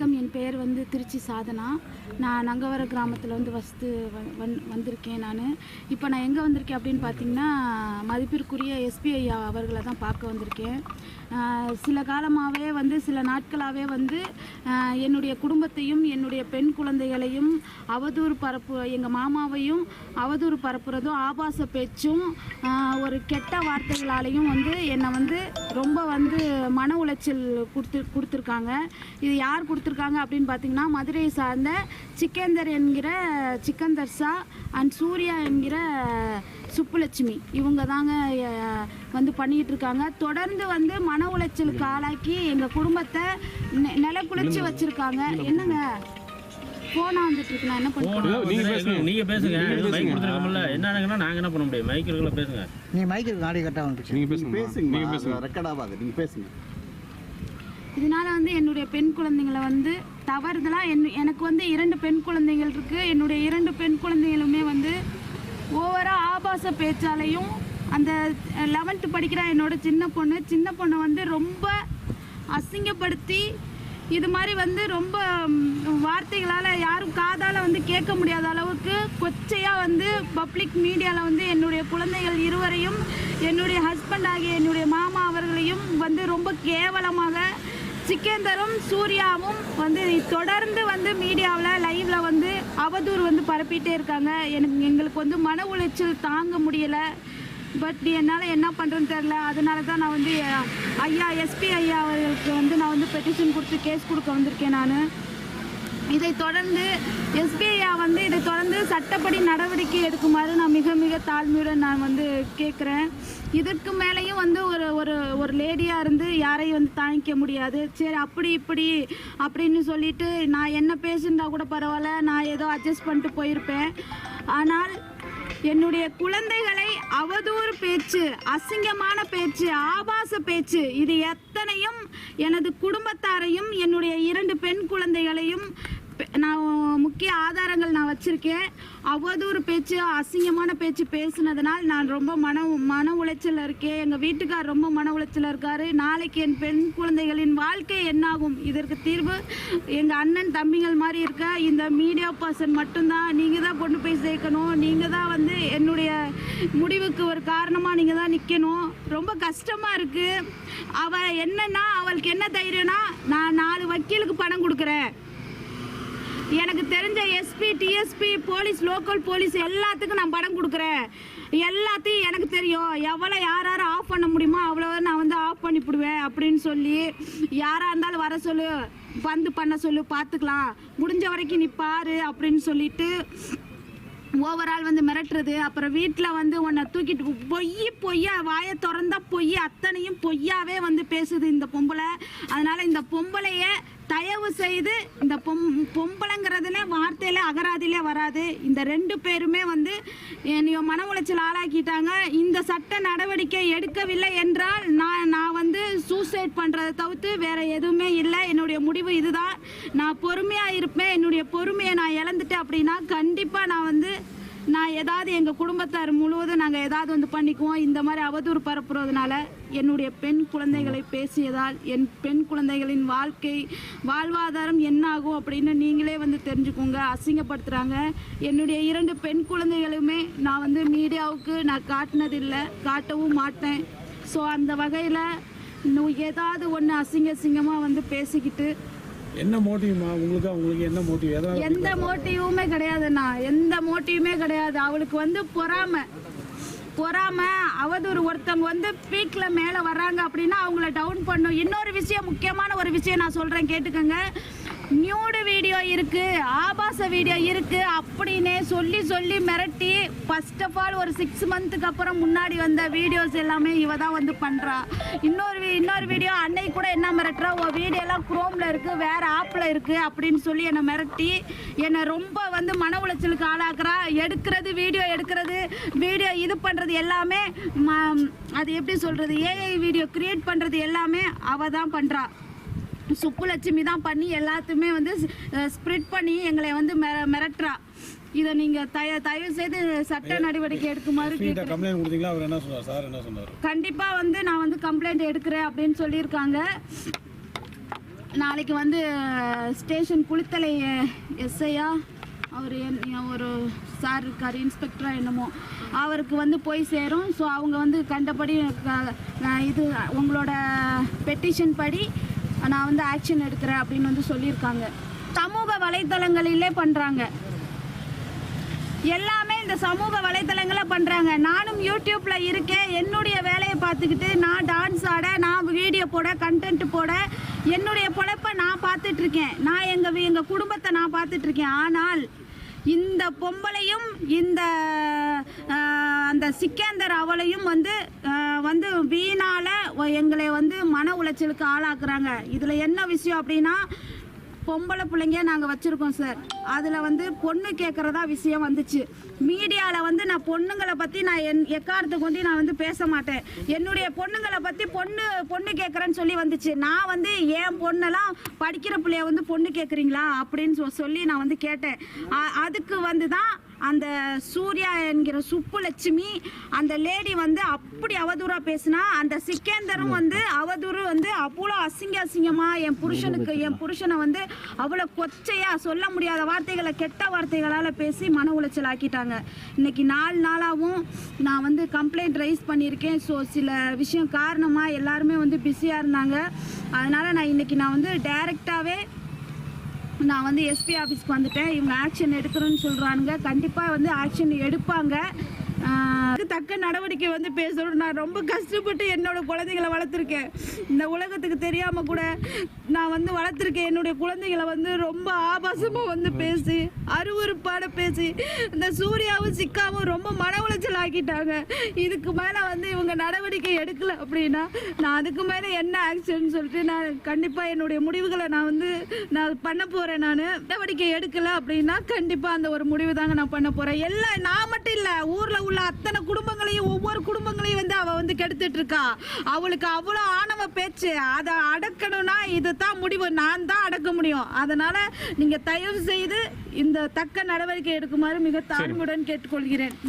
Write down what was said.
வணக்கம். என் பெயர் வந்து திருச்சி சாதனா. நான் நங்கவர கிராமத்தில் வந்து வசித்து வந் வந்திருக்கேன் நான். இப்போ நான் எங்கே வந்திருக்கேன் அப்படின்னு பார்த்தீங்கன்னா மதிப்பிற்குரிய எஸ்பிஐ அவர்களை தான் பார்க்க வந்திருக்கேன். சில காலமாகவே வந்து சில நாட்களாகவே வந்து என்னுடைய குடும்பத்தையும் என்னுடைய பெண் குழந்தைகளையும் அவதூறு பரப்பு எங்கள் மாமாவையும் அவதூறு பரப்புறதும் ஆபாச பேச்சும் ஒரு கெட்ட வார்த்தைகளாலையும் வந்து என்னை வந்து ரொம்ப வந்து மன உளைச்சல் கொடுத்து கொடுத்துருக்காங்க. இது யார் கொடுத்துருக்காங்க அப்படின்னு பார்த்தீங்கன்னா மதுரையை சார்ந்த சிக்கேந்தர் என்கிற சிக்கந்தர் ஷா அண்ட் சூர்யா என்கிற சுப்புலட்சுமி. இவங்க தாங்க வந்து பண்ணிகிட்டு இருக்காங்க. தொடர்ந்து வந்து மன உளைச்சலுக்கு ஆளாக்கி எங்கள் குடும்பத்தை நெ- நிலக்குலைச்சி வச்சிருக்காங்க. என்னங்க? ஃபோனாக வந்துட்டு இருக்கு நான் என்ன பண்ணுறேன் நீங்க பேசுங்க. நீங்க பேசுங்க. மைக் கொடுத்துருக்கோம்ல. என்னன்னா நாங்க என்ன பண்ண முடியும்? மைக் இருக்குல்ல பேசுங்க. நீ மைக்கு நாடி கரெக்டாக வந்துச்சு நீங்க நீங்க பேசுங்க. நீங்க பேசுங்க. பேசுங்க ரெக்கார்ட் ஆகாது. நீங்க பேசுங்க. இதனால வந்து என்னுடைய பெண் குழந்தைங்களை வந்து தவறுதலாக என் எனக்கு வந்து இரண்டு பெண் குழந்தைகள் இருக்கு. என்னுடைய இரண்டு பெண் குழந்தைகளுமே வந்து ஓவரா ஆபாச பேச்சாலையும் அந்த லெவன்த்து படிக்கிற என்னோட சின்ன பொண்ணு. சின்ன பொண்ணை வந்து ரொம்ப அசிங்கப்படுத்தி இது மாதிரி வந்து ரொம்ப வார்த்தைகளால் யாரும் காதால் வந்து கேட்க முடியாத அளவுக்கு கொச்சையாக வந்து பப்ளிக் மீடியாவில் வந்து என்னுடைய குழந்தைகள் இருவரையும் என்னுடைய ஹஸ்பண்ட் ஆகிய என்னுடைய மாமா அவர்களையும் வந்து ரொம்ப கேவலமாக சிக்கேந்தரும் சூர்யாவும் வந்து தொடர்ந்து வந்து மீடியாவில் லைவ்ல வந்து அவதூறு வந்து பரப்பிட்டே இருக்காங்க. எனக்கு எங்களுக்கு வந்து மன உளைச்சல் தாங்க முடியலை. பட் என்னால் என்ன பண்ணுறேன்னு தெரில அதனால தான் நான் வந்து ஐயா எஸ்பி ஐயா அவர்களுக்கு வந்து நான் வந்து பெட்டிஷன் கொடுத்து கேஸ் கொடுக்க வந்திருக்கேன் நான். இதை தொடர்ந்து எஸ்பிஐயா வந்து இதை தொடர்ந்து சட்டப்படி நடவடிக்கை எடுக்குமாறு நான் மிக மிக தாழ்மையுடன் நான் வந்து கேட்குறேன் இதற்கு மேலேயும் வந்து ஒரு ஒரு ஒரு லேடியாக இருந்து யாரையும் வந்து தாங்கிக்க முடியாது. சரி அப்படி இப்படி அப்படின்னு சொல்லிட்டு நான் என்ன பேசுனா கூட பரவாயில்ல. நான் ஏதோ அட்ஜஸ்ட் பண்ணிட்டு போயிருப்பேன். ஆனால் என்னுடைய குழந்தைகளை அவதூறு பேச்சு அசிங்கமான பேச்சு ஆபாச பேச்சு இது எத்தனையும் எனது குடும்பத்தாரையும் என்னுடைய இரண்டு பெண் குழந்தைகளையும் பெ- நான் முக்கிய ஆதாரங்கள் நான் வச்சிருக்கேன். அவதூறு பேச்சு அசிங்கமான பேச்சு பேசுனதுனால் நான் ரொம்ப மன மன உளைச்சல் இருக்கேன். எங்கள் வீட்டுக்கார் ரொம்ப மன உளைச்சல் இருக்காரு. நாளைக்கு என் பெண் குழந்தைகளின் வாழ்க்கை என்னாகும்? இதற்கு தீர்வு எங்கள் அண்ணன் தம்பிகள் மாதிரி இருக்க இந்த மீடியா பர்சன் மட்டும்தான். நீங்கள் தான் கொண்டு போய் சேர்க்கணும். நீங்கள் தான் வந்து என்னுடைய முடிவுக்கு ஒரு காரணமாக நீங்கள் தான் நிற்கணும் ரொம்ப கஷ்டமாக இருக்குது அவள் என்னன்னா அவளுக்கு என்ன தைரியம்னா நான் நாலு வக்கீலுக்கு பணம் கொடுக்குறேன். எனக்கு தெரிஞ்ச SP DSP police local police எல்லாத்துக்கும் நான் படம் கொடுக்குறேன். எல்லாத்தையும் எனக்கு தெரியும். எவ்வளோ யார் யார் ஆஃப் பண்ண முடியுமோ அவ்வளோ நான் வந்து ஆஃப் பண்ணிவிடுவேன் அப்படின்னு சொல்லி யாராக இருந்தாலும் வர சொல்லு. வந்து பண்ண சொல்லு பார்த்துக்கலாம் முடிஞ்ச வரைக்கும் நீ பாரு அப்படின்னு சொல்லிட்டு ஓவரால் வந்து மிரட்டுறது. அப்புறம் வீட்டில் வந்து உன்னை தூக்கிட்டு பொய் பொய்யா வாயை திறந்தா பொய் அத்தனையும் பொய்யாவே வந்து பேசுது இந்த பொம்பளை. அதனால இந்த பொம்பளையே தயவு செய்து இந்த பொம் பொம்பளைங்கிறதுல வார்த்தையில அகராதியிலே வராது. இந்த ரெண்டு பேருமே வந்து என்னைய மன உளைச்சல் ஆளாக்கிட்டாங்க. இந்த சட்ட நடவடிக்கை எடுக்கவில்லை என்றால் நான் நான் வந்து சூசைட் பண்ணுறதை தவிர்த்து வேற எதுவுமே இல்லை. என்னுடைய முடிவு இதுதான். நான் பொறுமையாக இருப்பேன். என்னுடைய பொறுமையை நான் இழந்துட்டேன் அப்படின்னா கண்டிப்பாக நான் வந்து நான் ஏதாவது எங்கள் குடும்பத்தார் முழுவதும் நாங்கள் ஏதாவது வந்து பண்ணிக்குவோம். இந்த மாதிரி அவதூறு பரப்புறதுனால என்னுடைய பெண் குழந்தைகளை பேசியதால் என் பெண் குழந்தைகளின் வாழ்க்கை வாழ்வாதாரம் என்ன ஆகும் அப்படின்னு நீங்களே வந்து தெரிஞ்சுக்கோங்க. அசிங்கப்படுத்துகிறாங்க என்னுடைய இரண்டு பெண் குழந்தைகளுமே நான் வந்து மீடியாவுக்கு நான் காட்டினதில்லை. காட்டவும் மாட்டேன். ஸோ அந்த வகையில் இன்னும் ஏதாவது ஒன்று அசிங்க அசிங்கமாக வந்து பேசிக்கிட்டு என்ன மோட்டிவ்மா உங்களுக்கு? அவங்களுக்கு என்ன மோட்டிவ் எதாவது எந்த மோட்டிவுமே கிடையாதுண்ணா. எந்த மோட்டிவுமே கிடையாது. அவளுக்கு வந்து பொறாமை. பொறாம அவதூறு ஒருத்தவங்க வந்து பீக்ல மேல வர்றாங்க அப்படின்னா அவங்கள டவுன் பண்ணும். இன்னொரு விஷயம் முக்கியமான ஒரு விஷயம் நான் சொல்றேன். கேட்டுக்கோங்க. நியூடு வீடியோ இருக்கு ஆபாச வீடியோ இருக்கு அப்படின்னே சொல்லி சொல்லி மிரட்டி ஃபர்ஸ்ட் ஆஃப் ஆல் ஒரு சிக்ஸ் மந்த்துக்கு அப்புறம் முன்னாடி வந்த வீடியோஸ் எல்லாமே இவ தான் வந்து பண்ணுறா இன்னொரு இன்னொரு வீடியோ அன்னைக்கு கூட என்ன மிரட்டுறா? உன் வீடியோ எல்லாம் இருக்குது வேறு ஆப்பில் இருக்குது அப்படின்னு சொல்லி என்னை மிரட்டி என்னை ரொம்ப வந்து மன உளைச்சலுக்கு ஆளாக்குறா. எடுக்கிறது வீடியோ எடுக்கிறது வீடியோ இது பண்ணுறது எல்லாமே ம- அது எப்படி சொல்கிறது ஏஐ வீடியோ க்ரியேட் பண்ணுறது எல்லாமே அவள் தான் பண்ணுறா சுப்புலட்சுமி தான் பண்ணி எல்லாத்தையுமே வந்து ஸ்ப்ரிட் பண்ணி எங்களை வந்து மிர- மிரட்டுறா. இதை நீங்க தய தயவு செய்து சட்ட நடவடிக்கை எடுக்குமாறு கம்ப்ளைண்ட் கொடுத்தீங்களா? அவர் என்ன சொன்னார்? சார் என்ன சொன்னார்? கண்டிப்பா வந்து நான் வந்து கம்ப்ளைண்ட் எடுக்கிறேன் அப்படின்னு சொல்லியிருக்காங்க. நாளைக்கு வந்து ஸ்டேஷன் குளித்தலை எஸ்ஐயா அவர் ஒரு சார் இருக்கார் இன்ஸ்பெக்டரா என்னமோ. அவருக்கு வந்து போய் சேரும். ஸோ அவங்க வந்து கண்டபடி இது உங்களோட பெட்டிஷன் படி நான் வந்து ஆக்ஷன் எடுக்கிறேன் அப்படின்னு வந்து சொல்லியிருக்காங்க. சமூக வலைத்தளங்களிலே பண்ணுறாங்க எல்லாமே இந்த சமூக வலைத்தளங்களை பண்ணுறாங்க நானும் யூடியூப்பில் இருக்கேன். என்னுடைய வேலையை பார்த்துக்கிட்டு நான் டான்ஸ் ஆட நான் வீடியோ போட கண்டென்ட் போட என்னுடைய பொழைப்பை நான் பார்த்துட்ருக்கேன். நான் எங்கள் வீ- குடும்பத்தை நான் பார்த்துட்ருக்கேன். ஆனால் இந்த பொம்பளையும் இந்த அந்த சிக்கேந்தர் அவளையும் வந்து வந்து வீணால எங்களை வந்து மன உளைச்சலுக்கு ஆளாக்குறாங்க. இதுல என்ன விஷயம் அப்படின்னா பொம்பளை பிள்ளைங்க நாங்கள் வச்சுருக்கோம் சார். அதில் வந்து பொண்ணு கேட்குறதா விஷயம் வந்துச்சு. மீடியாவில் வந்து நான் பொண்ணுங்களை பற்றி நான் என் எக்காரத்துக்கு வந்து நான் வந்து பேச மாட்டேன். என்னுடைய பொண்ணுங்களை பற்றி பொண்ணு பொண்ணு கேட்குறேன்னு சொல்லி வந்துச்சு. நான் வந்து என் பொண்ணெல்லாம் படிக்கிற பிள்ளைய வந்து பொண்ணு கேட்குறீங்களா அப்படின்னு சொ- சொல்லி நான் வந்து கேட்டேன். அதுக்கு வந்து தான் அந்த சூர்யா என்கிற சுப்புலட்சுமி அந்த லேடி வந்து அப்படி அவதூறா பேசினா அந்த சிக்கேந்தரும் வந்து அவதூறு வந்து அவ்வளோ அசிங்க அசிங்கமா என் புருஷனுக்கு என் புருஷனை வந்து அவ்வளோ கொச்சையா சொல்ல முடியாத வார்த்தைகளை கெட்ட வார்த்தைகளால் பேசி மன உளைச்சல் ஆக்கிட்டாங்க. இன்னைக்கு நாலு நாளாகவும் நான் வந்து கம்ப்ளைண்ட் ரைஸ் பண்ணியிருக்கேன். ஸோ சில விஷயம் காரணமாக எல்லாருமே வந்து பிஸியாக இருந்தாங்க. அதனால் நான் இன்னைக்கு நான் வந்து டைரெக்டாகவே நான் வந்து எஸ்பி ஆஃபீஸ்க்கு வந்துட்டேன். இவங்க ஆக்ஷன் எடுக்கிறோன்னு சொல்கிறானுங்க கண்டிப்பாக வந்து ஆக்ஷன் எடுப்பாங்க. தக்க நடவடிக்கை வந்து பேசணும் நான் ரொம்ப கஷ்டப்பட்டு என்னோட குழந்தைகளை வளர்த்துருக்கேன். இந்த உலகத்துக்கு தெரியாமல் கூட நான் வந்து வளர்த்துருக்கேன். என்னுடைய குழந்தைகளை வந்து ரொம்ப ஆபாசமாக வந்து பேசி அருவருப்பான பேசி இந்த சூர்யாவும் சிக்காவும் ரொம்ப மன உளைச்சல் ஆக்கிட்டாங்க. இதுக்கு மேலே வந்து இவங்க நடவடிக்கை எடுக்கல அப்படின்னா நான் அதுக்கு மேலே என்ன ஆக்ஷன் சொல்லிட்டு நான் கண்டிப்பாக என்னுடைய முடிவுகளை நான் வந்து நான் பண்ண போகிறேன் நான். நடவடிக்கை எடுக்கல அப்படின்னா கண்டிப்பாக அந்த ஒரு முடிவு தாங்க நான் பண்ண போகிறேன் எல்லாம் நான் மட்டும் இல்லை ஊரில் உள்ள அத்தனை குடும்பங்களையும் ஒவ்வொரு குடும்பங்களையும் வந்து அவள் வந்து கெடுத்துட்டு இருக்கா அவளுக்கு அவ்வளோ ஆணவ பேச்சு. அதை அடக்கணும்னா இதுதான் முடிவு. நான் தான் அடக்க முடியும். அதனால நீங்கள் தயவு செய்து இந்த தக்க நடவடிக்கை எடுக்குமாறு மிக தாழ்மையுடன் கேட்டுக்கொள்கிறேன்.